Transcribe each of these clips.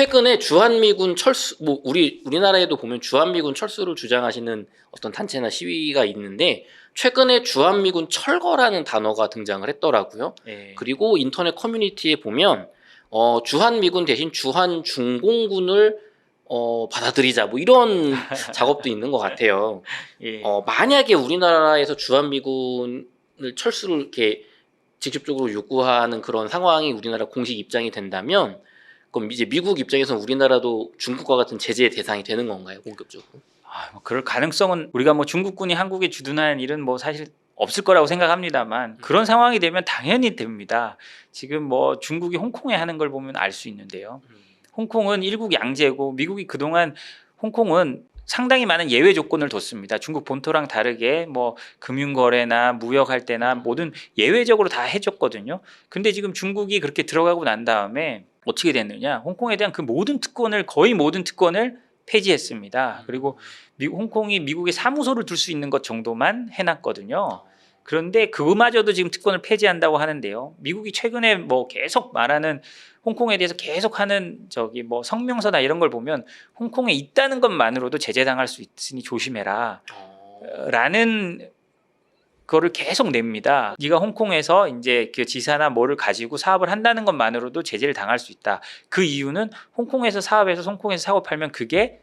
최근에 주한미군 철수 뭐 우리 우리나라에도 보면 주한미군 철수를 주장하시는 어떤 단체나 시위가 있는데 최근에 주한미군 철거라는 단어가 등장을 했더라고요. 예. 그리고 인터넷 커뮤니티에 보면 어, 주한미군 대신 주한중공군을 어, 받아들이자 뭐 이런 작업도 있는 것 같아요. 예. 어, 만약에 우리나라에서 주한미군을 철수를 이렇게 직접적으로 요구하는 그런 상황이 우리나라 공식 입장이 된다면 그럼 이제 미국 입장에서는 우리나라도 중국과 같은 제재의 대상이 되는 건가요, 공격적으로? 아, 뭐 그럴 가능성은 우리가 뭐 중국군이 한국에 주둔한 일은 뭐 사실 없을 거라고 생각합니다만 그런 상황이 되면 당연히 됩니다. 지금 뭐 중국이 홍콩에 하는 걸 보면 알 수 있는데요. 홍콩은 일국 양제고 미국이 그동안 홍콩은 상당히 많은 예외 조건을 뒀습니다. 중국 본토랑 다르게 뭐 금융 거래나 무역할 때나 모든 예외적으로 다 해줬거든요. 근데 지금 중국이 그렇게 들어가고 난 다음에 어떻게 됐느냐? 홍콩에 대한 그 모든 특권을 거의 모든 특권을 폐지했습니다. 그리고 미, 홍콩이 미국에 사무소를 둘 수 있는 것 정도만 해놨거든요. 그런데 그마저도 지금 특권을 폐지한다고 하는데요. 미국이 최근에 뭐 계속 말하는 홍콩에 대해서 계속 하는 저기 뭐 성명서나 이런 걸 보면 홍콩에 있다는 것만으로도 제재당할 수 있으니 조심해라. 어, 라는 거를 계속 냅니다. 네가 홍콩에서 이제 그 지사나 뭐를 가지고 사업을 한다는 것만으로도 제재를 당할 수 있다. 그 이유는 홍콩에서 사업해서 홍콩에서 사고 팔면 그게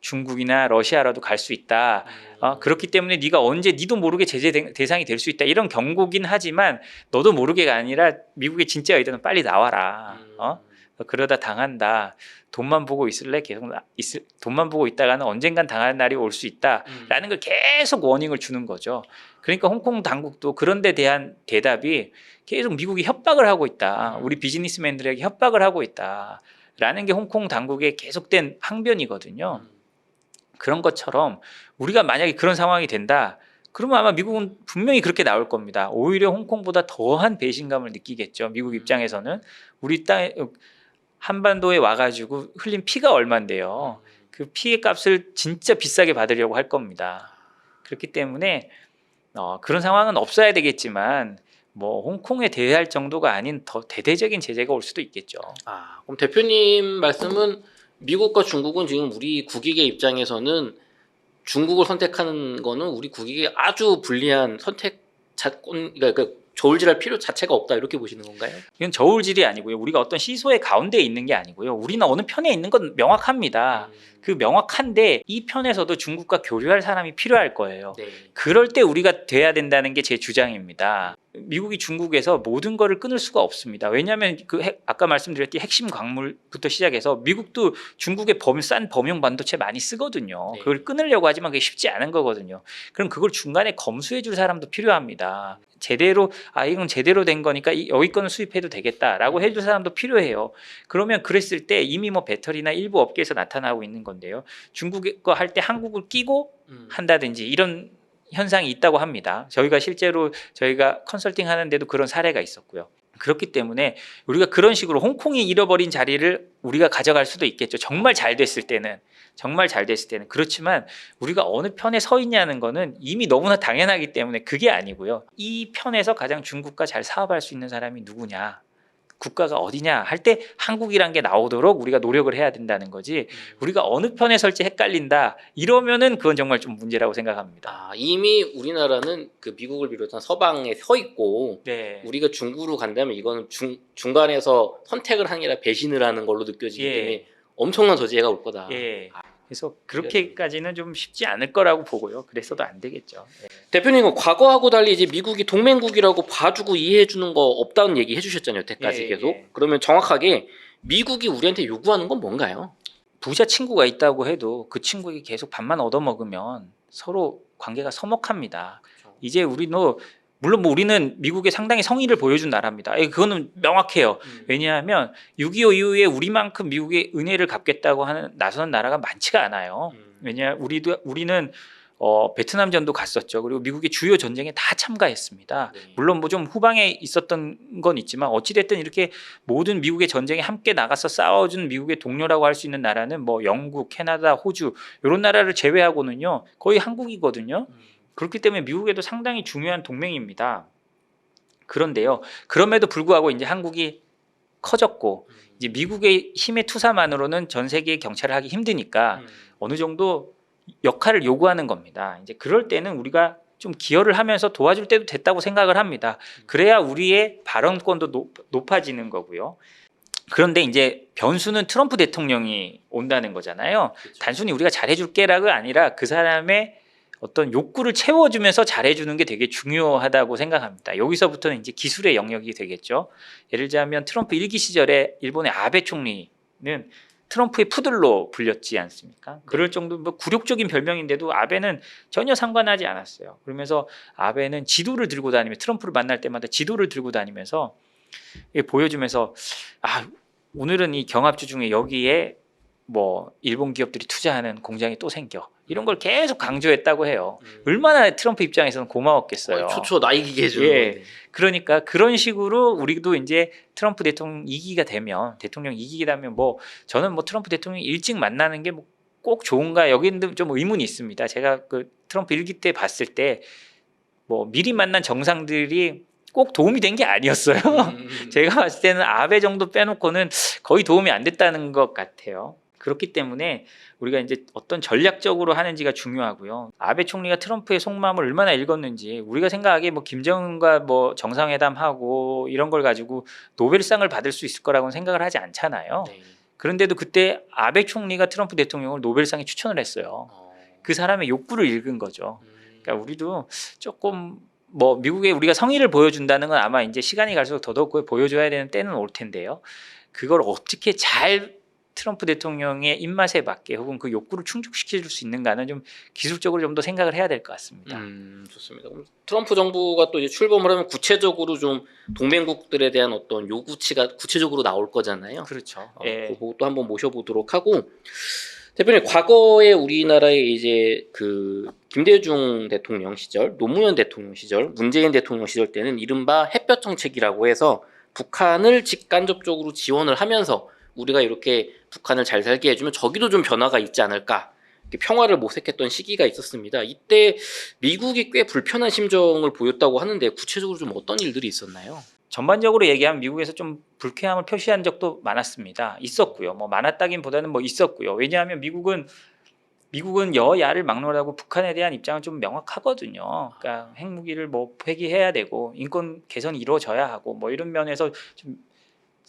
중국이나 러시아라도 갈 수 있다. 어, 그렇기 때문에 네가 언제 니도 모르게 제재 대- 대상이 될 수 있다. 이런 경고긴 하지만 너도 모르게가 아니라 미국에 진짜 의도는 빨리 나와라. 어? 그러다 당한다. 돈만 보고 있을래? 계속 나- 있을, 돈만 보고 있다가는 언젠간 당할 날이 올 수 있다. 음. 라는 걸 계속 워닝을 주는 거죠. 그러니까 홍콩 당국도 그런 데 대한 대답이 계속 미국이 협박을 하고 있다. 음. 우리 비즈니스맨들에게 협박을 하고 있다. 라는 게 홍콩 당국의 계속된 항변이거든요. 음. 그런 것처럼 우리가 만약에 그런 상황이 된다. 그러면 아마 미국은 분명히 그렇게 나올 겁니다. 오히려 홍콩보다 더한 배신감을 느끼겠죠. 미국 입장에서는 우리 땅에 한반도에 와가지고 흘린 피가 얼만데요. 그 피해 값을 진짜 비싸게 받으려고 할 겁니다. 그렇기 때문에 어, 그런 상황은 없어야 되겠지만 뭐 홍콩에 대할 정도가 아닌 더 대대적인 제재가 올 수도 있겠죠. 아, 그럼 대표님 말씀은 미국과 중국은 지금 우리 국익의 입장에서는 중국을 선택하는 거는 우리 국익에 아주 불리한 선택 자권 그러니까 저울질할 필요 자체가 없다 이렇게 보시는 건가요? 이건 저울질이 아니고요. 우리가 어떤 시소의 가운데에 있는 게 아니고요. 우리는 어느 편에 있는 건 명확합니다. 그 명확한데 이 편에서도 중국과 교류할 사람이 필요할 거예요. 네. 그럴 때 우리가 돼야 된다는 게 제 주장입니다. 미국이 중국에서 모든 거를 끊을 수가 없습니다. 왜냐하면 그 핵- 아까 말씀드렸듯이 핵심 광물부터 시작해서 미국도 중국의 범, 싼 범용 반도체 많이 쓰거든요. 네. 그걸 끊으려고 하지만 그게 쉽지 않은 거거든요. 그럼 그걸 중간에 검수해 줄 사람도 필요합니다. 제대로 아 이건 제대로 된 거니까 이- 여기 거는 수입해도 되겠다라고 해줄 사람도 필요해요. 그러면 그랬을 때 이미 뭐 배터리나 일부 업계에서 나타나고 있는 건데요. 중국 거할 때 한국을 끼고 음. 한다든지 이런 현상이 있다고 합니다. 저희가 실제로 저희가 컨설팅 하는데도 그런 사례가 있었고요. 그렇기 때문에 우리가 그런 식으로 홍콩이 잃어버린 자리를 우리가 가져갈 수도 있겠죠. 정말 잘 됐을 때는 정말 잘 됐을 때는 그렇지만 우리가 어느 편에 서 있냐는 거는 이미 너무나 당연하기 때문에 그게 아니고요. 이 편에서 가장 중국과 잘 사업할 수 있는 사람이 누구냐? 국가가 어디냐 할 때 한국이란 게 나오도록 우리가 노력을 해야 된다는 거지 우리가 어느 편에 설지 헷갈린다 이러면은 그건 정말 좀 문제라고 생각합니다. 아, 이미 우리나라는 그 미국을 비롯한 서방에 서 있고 네. 우리가 중국으로 간다면 이거는 중, 중간에서 선택을 하느라 배신을 하는 걸로 느껴지기 예. 때문에 엄청난 저지가 올 거다. 예. 그래서 그렇게까지는 좀 쉽지 않을 거라고 보고요. 그랬어도 안 되겠죠. 예. 대표님은 과거하고 달리 이제 미국이 동맹국이라고 봐주고 이해해주는 거 없다는 얘기 해주셨잖아요. 여태까지 예, 계속. 예. 그러면 정확하게 미국이 우리한테 요구하는 건 뭔가요? 부자 친구가 있다고 해도 그 친구에게 계속 밥만 얻어먹으면 서로 관계가 서먹합니다. 이제 우리도 물론 뭐 우리는 미국에 상당히 성의를 보여준 나라입니다. 예, 그거는 명확해요. 왜냐하면 6.25 이후에 우리만큼 미국의 은혜를 갚겠다고 하는 나서는 나라가 많지가 않아요. 음. 왜냐 우리도 우리는 어, 베트남 전도 갔었죠. 그리고 미국의 주요 전쟁에 다 참가했습니다. 네. 물론 뭐 좀 후방에 있었던 건 있지만 어찌 됐든 이렇게 모든 미국의 전쟁에 함께 나가서 싸워준 미국의 동료라고 할 수 있는 나라는 뭐 영국, 캐나다, 호주 이런 나라를 제외하고는요 거의 한국이거든요. 음. 그렇기 때문에 미국에도 상당히 중요한 동맹입니다. 그런데요. 그럼에도 불구하고 이제 한국이 커졌고 이제 미국의 힘의 투사만으로는 전 세계 경찰을 하기 힘드니까 음. 어느 정도 역할을 요구하는 겁니다. 이제 그럴 때는 우리가 좀 기여를 하면서 도와줄 때도 됐다고 생각을 합니다. 그래야 우리의 발언권도 높, 높아지는 거고요. 그런데 이제 변수는 트럼프 대통령이 온다는 거잖아요. 그렇죠. 단순히 우리가 잘해줄게라가 아니라 그 사람의 어떤 욕구를 채워주면서 잘해주는 게 되게 중요하다고 생각합니다. 여기서부터는 이제 기술의 영역이 되겠죠. 예를 들자면 트럼프 일기 시절에 일본의 아베 총리는 트럼프의 푸들로 불렸지 않습니까? 그럴 정도 뭐 굴욕적인 별명인데도 아베는 전혀 상관하지 않았어요. 그러면서 아베는 지도를 들고 다니며 트럼프를 만날 때마다 지도를 들고 다니면서 보여주면서 아 오늘은 이 경합주 중에 여기에 뭐 일본 기업들이 투자하는 공장이 또 생겨 이런 걸 계속 강조했다고 해요. 음. 얼마나 트럼프 입장에서는 고마웠겠어요. 어, 초초 나 이기게 해주는 예. 건데. 그러니까 그런 식으로 우리도 이제 트럼프 대통령 이기가 되면 대통령 이기게 되면 뭐 저는 뭐 트럼프 대통령 일찍 만나는 게 뭐 꼭 좋은가 여기는 좀 의문이 있습니다. 제가 그 트럼프 일기 때 봤을 때 뭐 미리 만난 정상들이 꼭 도움이 된 게 아니었어요. 음. 제가 봤을 때는 아베 정도 빼놓고는 거의 도움이 안 됐다는 것 같아요. 그렇기 때문에 우리가 이제 어떤 전략적으로 하는지가 중요하고요. 아베 총리가 트럼프의 속마음을 얼마나 읽었는지 우리가 생각하기에 뭐 김정은과 뭐 정상회담하고 이런 걸 가지고 노벨상을 받을 수 있을 거라고는 생각을 하지 않잖아요. 네. 그런데도 그때 아베 총리가 트럼프 대통령을 노벨상에 추천을 했어요. 어. 그 사람의 욕구를 읽은 거죠. 음. 그러니까 우리도 조금 뭐 미국에 우리가 성의를 보여준다는 건 아마 이제 시간이 갈수록 더더욱 보여줘야 되는 때는 올 텐데요. 그걸 어떻게 잘 트럼프 대통령의 입맛에 맞게 혹은 그 욕구를 충족시켜 줄수 있는가는 좀 기술적으로 좀 더 생각을 해야 될 것 같습니다. 음, 좋습니다. 그럼 트럼프 정부가 또 이제 출범을 하면 구체적으로 좀 동맹국들에 대한 어떤 요구치가 구체적으로 나올 거잖아요. 그렇죠. 어, 예. 또 한번 모셔보도록 하고 대표님 과거에 우리나라의 이제 그 김대중 대통령 시절, 노무현 대통령 시절, 문재인 대통령 시절 때는 이른바 햇볕 정책이라고 해서 북한을 직간접적으로 지원을 하면서 우리가 이렇게 북한을 잘 살게 해주면 저기도 좀 변화가 있지 않을까 평화를 모색했던 시기가 있었습니다. 이때 미국이 꽤 불편한 심정을 보였다고 하는데 구체적으로 좀 어떤 일들이 있었나요? 전반적으로 얘기하면 미국에서 좀 불쾌함을 표시한 적도 많았습니다. 있었고요. 뭐 많았다기보다는 뭐 있었고요. 왜냐하면 미국은 미국은 여야를 막론하고 북한에 대한 입장은 좀 명확하거든요. 그러니까 핵무기를 뭐 폐기해야 되고 인권 개선이 이루어져야 하고 뭐 이런 면에서 좀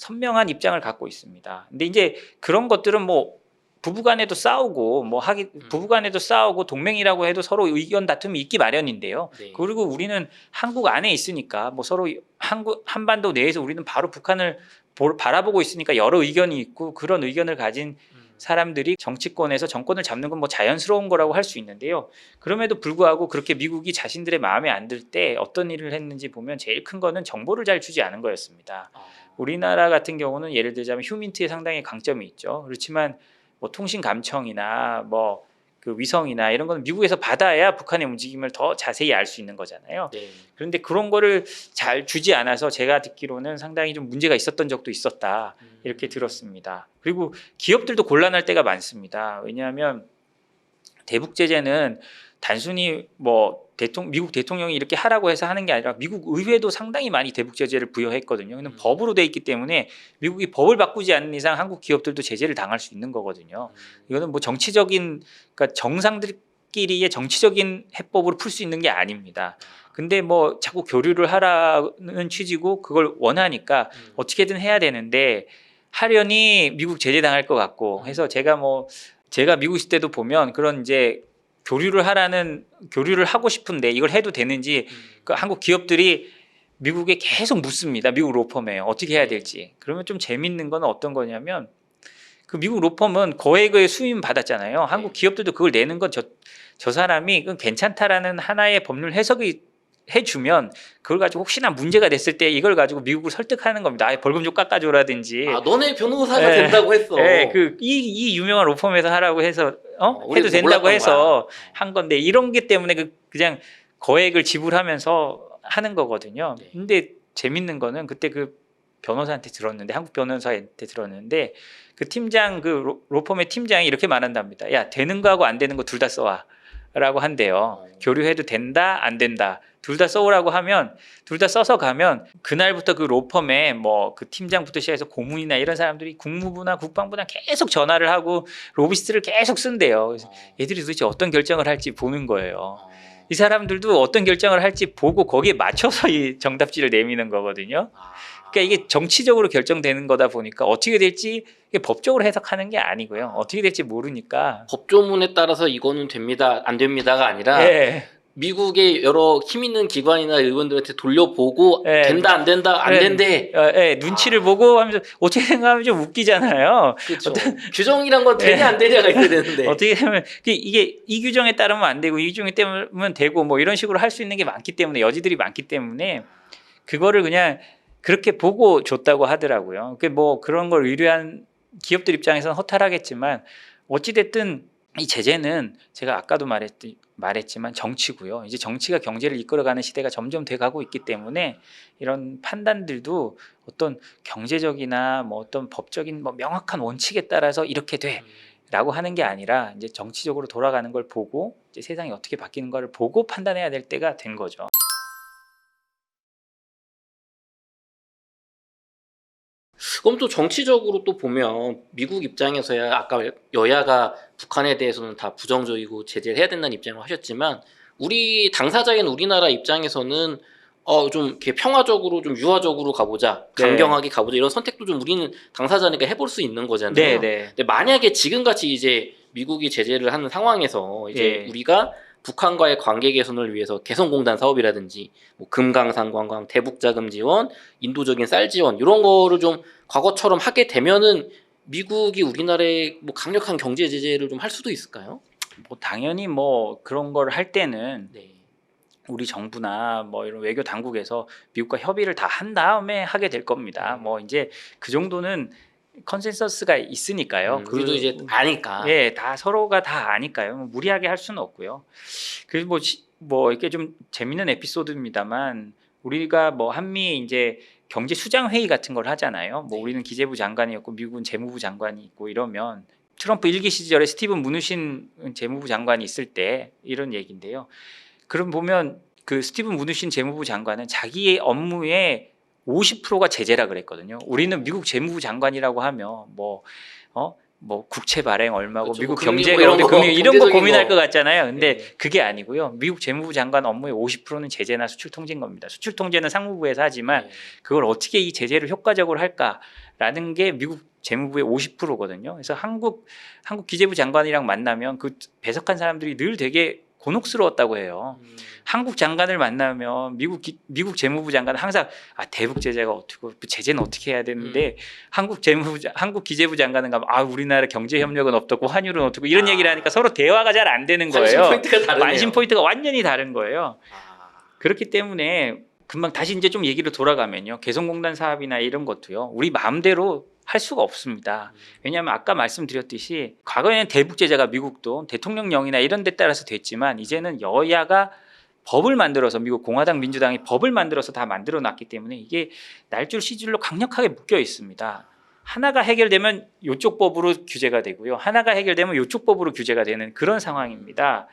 선명한 입장을 갖고 있습니다. 근데 이제 그런 것들은 뭐 부부간에도 싸우고 뭐 하기 부부간에도 싸우고 동맹이라고 해도 서로 의견 다툼이 있기 마련인데요. 네. 그리고 우리는 한국 안에 있으니까 뭐 서로 한국 한반도 내에서 우리는 바로 북한을 볼- 바라보고 있으니까 여러 의견이 있고 그런 의견을 가진 음. 사람들이 정치권에서 정권을 잡는 건 뭐 자연스러운 거라고 할 수 있는데요. 그럼에도 불구하고 그렇게 미국이 자신들의 마음에 안 들 때 어떤 일을 했는지 보면 제일 큰 거는 정보를 잘 주지 않은 거였습니다. 아, 우리나라 같은 경우는 예를 들자면 휴민트에 상당히 강점이 있죠. 그렇지만 뭐 통신 감청이나 뭐 그 위성이나 이런 거는 미국에서 받아야 북한의 움직임을 더 자세히 알 수 있는 거잖아요. 네. 그런데 그런 거를 잘 주지 않아서 제가 듣기로는 상당히 좀 문제가 있었던 적도 있었다. 음. 이렇게 들었습니다. 그리고 기업들도 곤란할 때가 많습니다. 왜냐하면 대북 제재는 단순히 뭐 대통령 미국 대통령이 이렇게 하라고 해서 하는 게 아니라 미국 의회도 상당히 많이 대북 제재를 부여했거든요. 근데 음. 법으로 돼 있기 때문에 미국이 법을 바꾸지 않는 이상 한국 기업들도 제재를 당할 수 있는 거거든요. 음. 이거는 뭐 정치적인 그러니까 정상들끼리의 정치적인 해법으로 풀 수 있는 게 아닙니다. 근데 뭐 자꾸 교류를 하라는 취지고 그걸 원하니까 음. 어떻게든 해야 되는데 하려니 미국 제재 당할 것 같고 해서 제가 뭐 제가 미국 있을 때도 보면 그런 이제 교류를 하라는 교류를 하고 싶은데 이걸 해도 되는지 음. 그 한국 기업들이 미국에 계속 묻습니다. 미국 로펌에 어떻게 해야 될지. 그러면 좀 재밌는 건 어떤 거냐면 그 미국 로펌은 거액의 수임 받았잖아요. 한국 네. 기업들도 그걸 내는 건 저 저 사람이 그건 괜찮다라는 하나의 법률 해석이 해주면 그걸 가지고 혹시나 문제가 됐을 때 이걸 가지고 미국을 설득하는 겁니다. 아, 벌금 좀 깎아줘라든지. 아 너네 변호사가 예. 된다고 했어. 예, 그이 이 유명한 로펌에서 하라고 해서 어, 어, 해도 된다고 해서 거야. 한 건데 이런 게 때문에 그 그냥 거액을 지불하면서 하는 거거든요. 네. 근데 재밌는 거는 그때 그 변호사한테 들었는데 한국 변호사한테 들었는데 그 팀장 그 로- 로펌의 팀장이 이렇게 말한답니다. 야 되는 거하고 안 되는 거 둘 다 써와라고 한대요. 어. 교류해도 된다 안 된다 둘 다 써오라고 하면 둘 다 써서 가면 그날부터 그 로펌에 뭐 그 팀장부터 시작해서 고문이나 이런 사람들이 국무부나 국방부나 계속 전화를 하고 로비스트를 계속 쓴대요. 그래서 어, 얘들이 도대체 어떤 결정을 할지 보는 거예요. 어. 이 사람들도 어떤 결정을 할지 보고 거기에 맞춰서 이 정답지를 내미는 거거든요. 아. 그러니까 이게 정치적으로 결정되는 거다 보니까 어떻게 될지 법적으로 해석하는 게 아니고요. 어떻게 될지 모르니까. 법조문에 따라서 이거는 됩니다, 안 됩니다가 아니라 예. 미국의 여러 힘 있는 기관이나 의원들한테 돌려보고 네. 된다 안 된다 안 네. 된대. 어, 예, 눈치를 아. 보고 하면서 어떻게 생각하면 좀 웃기잖아요. 그렇죠. 규정이란 건 되냐 네. 안 되냐가 있어야 되는데. 어떻게 하면 그 이게 이 규정에 따르면 안 되고 이 규정에 따르면 되고 뭐 이런 식으로 할 수 있는 게 많기 때문에 여지들이 많기 때문에 그거를 그냥 그렇게 보고 줬다고 하더라고요. 그뭐 그런 걸 의뢰한 기업들 입장에서는 허탈하겠지만 어찌 됐든 이 제재는 제가 아까도 말했 말했지만 정치고요. 이제 정치가 경제를 이끌어가는 시대가 점점 돼가고 있기 때문에 이런 판단들도 어떤 경제적이나 뭐 어떤 법적인 뭐 명확한 원칙에 따라서 이렇게 돼. 라고 하는 게 아니라 이제 정치적으로 돌아가는 걸 보고 이제 세상이 어떻게 바뀌는 걸 보고 판단해야 될 때가 된 거죠. 그럼 또 정치적으로 또 보면 미국 입장에서야 아까 여야가 북한에 대해서는 다 부정적이고 제재를 해야 된다는 입장을 하셨지만 우리 당사자인 우리나라 입장에서는 어좀 이렇게 평화적으로 좀 유화적으로 가보자 네. 강경하게 가보자 이런 선택도 좀 우리는 당사자니까 해볼 수 있는 거잖아요. 네, 네. 근데 만약에 지금 같이 이제 미국이 제재를 하는 상황에서 이제 예. 우리가 북한과의 관계 개선을 위해서 개성공단 사업이라든지 뭐 금강산 관광, 대북 자금 지원, 인도적인 쌀 지원 이런 거를 좀 과거처럼 하게 되면은 미국이 우리나라에 뭐 강력한 경제 제재를 좀 할 수도 있을까요? 뭐 당연히 뭐 그런 걸 할 때는 네. 우리 정부나 뭐 이런 외교 당국에서 미국과 협의를 다 한 다음에 하게 될 겁니다. 음. 뭐 이제 그 정도는 컨센서스가 있으니까요. 음, 우리도 그- 이제 아니까. 예, 다 서로가 다 아니까요. 뭐 무리하게 할 수는 없고요. 그래서 뭐, 시- 뭐 이렇게 좀 재밌는 에피소드입니다만 우리가 뭐 한미 이제 경제 수장 회의 같은 걸 하잖아요. 뭐 네. 우리는 기재부 장관이었고 미국은 재무부 장관이 있고 이러면 트럼프 일기 시절에 스티븐 무누신 재무부 장관이 있을 때 이런 얘기인데요. 그럼 보면 그 스티븐 무누신 재무부 장관은 자기의 업무의 50%가 제재라 그랬거든요. 우리는 미국 재무부 장관이라고 하면 뭐 어? 뭐 국채 발행 얼마고 그렇죠. 미국 뭐 경제가 뭐 이런 거, 금리 이런 거 고민할 거. 것 같잖아요. 근데 네. 그게 아니고요. 미국 재무부 장관 업무의 50%는 제재나 수출 통제인 겁니다. 수출 통제는 상무부에서 하지만 네. 그걸 어떻게 이 제재를 효과적으로 할까라는 게 미국 재무부의 50%거든요. 그래서 한국 한국 기재부 장관이랑 만나면 그 배석한 사람들이 늘 되게 곤혹스러웠다고 해요. 음, 한국 장관을 만나면 미국 기- 미국 재무부 장관은 항상 아 대북 제재가 어떻고 그 제재는 어떻게 해야 되는데 한국 재무부 장- 한국 기재부 장관은 가면 아 우리나라 경제 협력은 없었고 환율은 어떻고 이런 아. 얘기를 하니까 서로 대화가 잘 안 되는 거예요. 포인트가 다르네요. 관심 포인트가 완전히 다른 거예요. 아, 그렇기 때문에 금방 다시 이제 좀 얘기로 돌아가면요. 개성공단 사업이나 이런 것도요. 우리 마음대로 할 수가 없습니다. 음. 왜냐하면 아까 말씀드렸듯이 과거에는 대북 제재가 미국도 대통령령이나 이런 데 따라서 됐지만 이제는 여야가 법을 만들어서 미국 공화당 민주당이 법을 만들어서 다 만들어 놨기 때문에 이게 날줄 시줄로 강력하게 묶여 있습니다. 하나가 해결되면 이쪽 법으로 규제가 되고요. 하나가 해결되면 이쪽 법으로 규제가 되는 그런 상황입니다.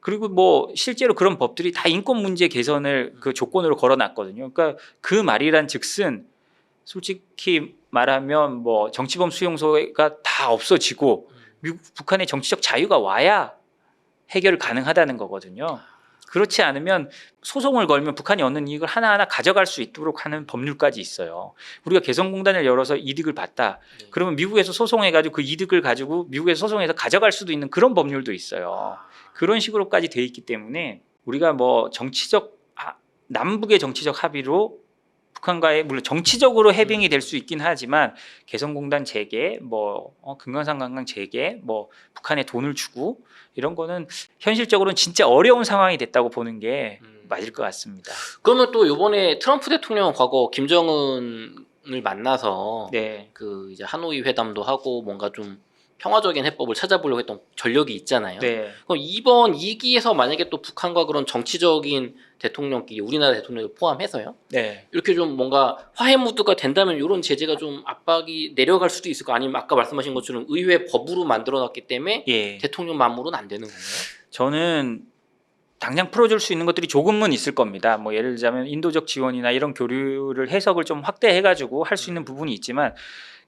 그리고 뭐 실제로 그런 법들이 다 인권 문제 개선을 그 조건으로 걸어 놨거든요. 그러니까 그 말이란 즉슨 솔직히 말하면 뭐 정치범 수용소가 다 없어지고 미국 북한의 정치적 자유가 와야 해결 가능하다는 거거든요. 그렇지 않으면 소송을 걸면 북한이 얻는 이익을 하나하나 가져갈 수 있도록 하는 법률까지 있어요. 우리가 개성공단을 열어서 이득을 봤다. 네. 그러면 미국에서 소송해가지고 그 이득을 가지고 미국에서 소송해서 가져갈 수도 있는 그런 법률도 있어요. 그런 식으로까지 돼 있기 때문에 우리가 뭐 정치적 아, 남북의 정치적 합의로 북한과의 물론 정치적으로 해빙이 될 수 있긴 하지만 개성공단 재개, 뭐 어, 금강산 관광 재개, 뭐 북한에 돈을 주고 이런 거는 현실적으로는 진짜 어려운 상황이 됐다고 보는 게 음. 맞을 것 같습니다. 그러면 또 이번에 트럼프 대통령은 과거 김정은을 만나서 네, 그 이제 하노이 회담도 하고 뭔가 좀 평화적인 해법을 찾아보려고 했던 전력이 있잖아요. 네, 그럼 이번 2기에서 만약에 또 북한과 그런 정치적인 대통령끼리 우리나라 대통령을 포함해서요. 네. 이렇게 좀 뭔가 화해 무드가 된다면 이런 제재가 좀 압박이 내려갈 수도 있을 거 아니면 아까 말씀하신 것처럼 의회 법으로 만들어 놨기 때문에 예. 대통령 만물은 안 되는 건가요? 저는 당장 풀어줄 수 있는 것들이 조금은 있을 겁니다. 뭐 예를 들자면 인도적 지원이나 이런 교류를 해석을 좀 확대해가지고 할 수 있는 부분이 있지만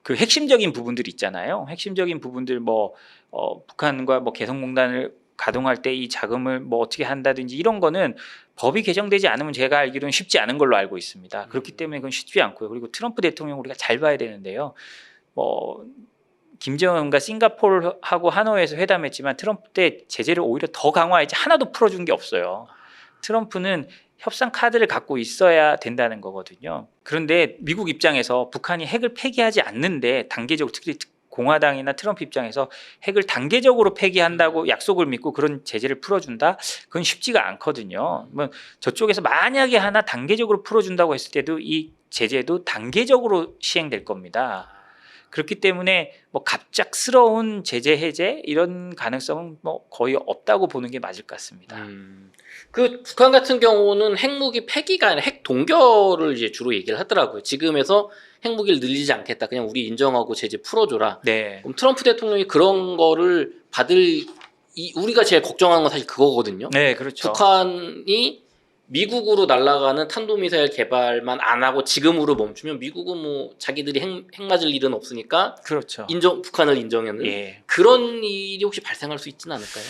그 핵심적인 부분들 있잖아요. 핵심적인 부분들 뭐 어, 북한과 뭐 개성공단을 가동할 때 이 자금을 뭐 어떻게 한다든지 이런 거는 법이 개정되지 않으면 제가 알기로는 쉽지 않은 걸로 알고 있습니다. 그렇기 때문에 그건 쉽지 않고요. 그리고 트럼프 대통령 우리가 잘 봐야 되는데요. 뭐 김정은과 싱가포르하고 하노이에서 회담했지만 트럼프 때 제재를 오히려 더 강화했지 하나도 풀어준 게 없어요. 트럼프는 협상 카드를 갖고 있어야 된다는 거거든요. 그런데 미국 입장에서 북한이 핵을 폐기하지 않는데 단계적으로 특히 공화당이나 트럼프 입장에서 핵을 단계적으로 폐기한다고 약속을 믿고 그런 제재를 풀어준다? 그건 쉽지가 않거든요. 뭐 저쪽에서 만약에 하나 단계적으로 풀어준다고 했을 때도 이 제재도 단계적으로 시행될 겁니다. 그렇기 때문에 뭐 갑작스러운 제재 해제 이런 가능성은 뭐 거의 없다고 보는 게 맞을 것 같습니다. 음, 그 북한 같은 경우는 핵무기 폐기가 아니라 핵 동결을 이제 주로 얘기를 하더라고요. 지금에서 핵무기를 늘리지 않겠다. 그냥 우리 인정하고 제재 풀어줘라. 네. 그럼 트럼프 대통령이 그런 거를 받을 이 우리가 제일 걱정하는 건 사실 그거거든요. 네, 그렇죠. 북한이 미국으로 날아가는 탄도미사일 개발만 안 하고 지금으로 멈추면 미국은 뭐 자기들이 핵, 핵 맞을 일은 없으니까 그렇죠. 인정 북한을 인정하는 예. 그런 일이 혹시 발생할 수 있지는 않을까요?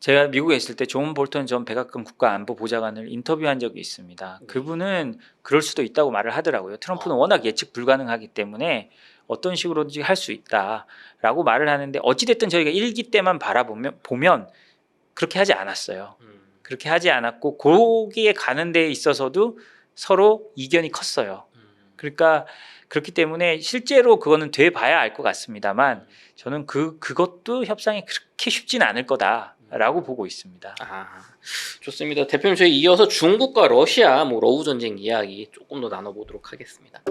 제가 미국에 있을 때 존 볼턴 전 백악관 국가안보보좌관을 인터뷰한 적이 있습니다. 네. 그분은 그럴 수도 있다고 말을 하더라고요. 트럼프는 어. 워낙 예측 불가능하기 때문에 어떤 식으로든지 할 수 있다라고 말을 하는데 어찌됐든 저희가 일기 때만 바라보면 보면 그렇게 하지 않았어요. 음. 그렇게 하지 않았고 거기에 가는 데 있어서도 서로 이견이 컸어요. 음. 그러니까 그렇기 때문에 실제로 그거는 돼 봐야 알 것 같습니다만 저는 그 그것도 협상이 그렇게 쉽지는 않을 거다 라고 보고 있습니다. 아 좋습니다. 대표님 저희 이어서 중국과 러시아 뭐 러우 전쟁 이야기 조금 더 나눠보도록 하겠습니다.